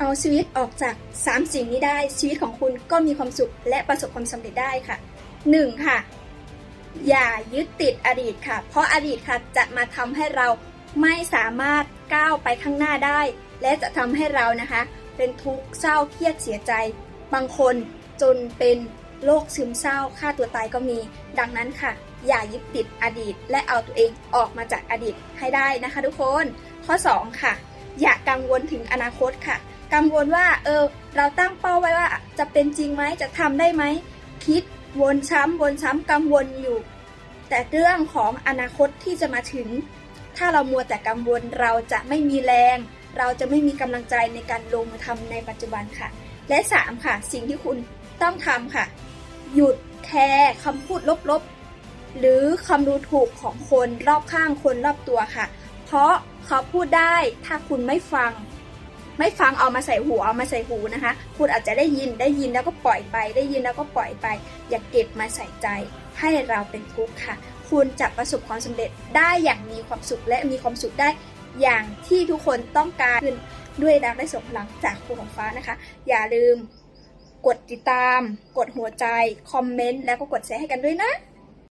เอาชีวิตออกจาก 3 สิ่งนี้ได้ชีวิตของคุณก็มีความสุขและประสบความสำเร็จได้ค่ะ 1. ค่ะ อย่ายึดติดอดีตค่ะ เพราะอดีตค่ะจะมาทำให้เราไม่สามารถก้าวไปข้างหน้าได้ และจะทำให้เรานะคะ เป็นทุกข์เศร้าเครียดเสียใจ บางคนจนเป็นโรคซึมเศร้าฆ่าตัวตายก็มี ดังนั้นค่ะ อย่ายึดติดอดีต และเอาตัวเองออกมาจากอดีตให้ได้นะคะ ทุกคน ข้อ 2 ค่ะ อย่ากังวลถึงอนาคตค่ะ กังวลว่าเออเราตั้งเป้าไว้ว่าจะเป็นจริงไหมจะทำได้ไหม คิดวนซ้ำวนซ้ำกังวลอยู่ แต่เรื่องของอนาคตที่จะมาถึง ถ้าเรามัวแต่กังวลเราจะไม่มีแรง เราจะไม่มีกำลังใจในการลงมือทำในปัจจุบันค่ะ และ 3 ค่ะ สิ่งที่คุณต้องทำค่ะ หยุดแคร์คำพูดลบๆ หรือคำดูถูกของคนรอบข้างคนรอบตัวค่ะ เพราะเขาพูดได้ถ้าคุณไม่ฟัง ไม่ฟังเอามาใส่หูเอามาใส่หูนะคะ คุณอาจจะได้ยินได้ยินแล้วก็ปล่อยไป ได้ยินแล้วก็ปล่อยไป อย่าเก็บมาใส่ใจให้เราเป็นทุกข์ค่ะ คุณจะประสบความสำเร็จได้อย่างมีความสุขและมีความสุขได้อย่างที่ทุกคนต้องการขึ้นด้วยรักและส่งพลังจากครูของฟ้านะคะ อย่าลืมกดติดตาม กดหัวใจ คอมเมนต์ แล้วก็กดแชร์ให้กันด้วยนะ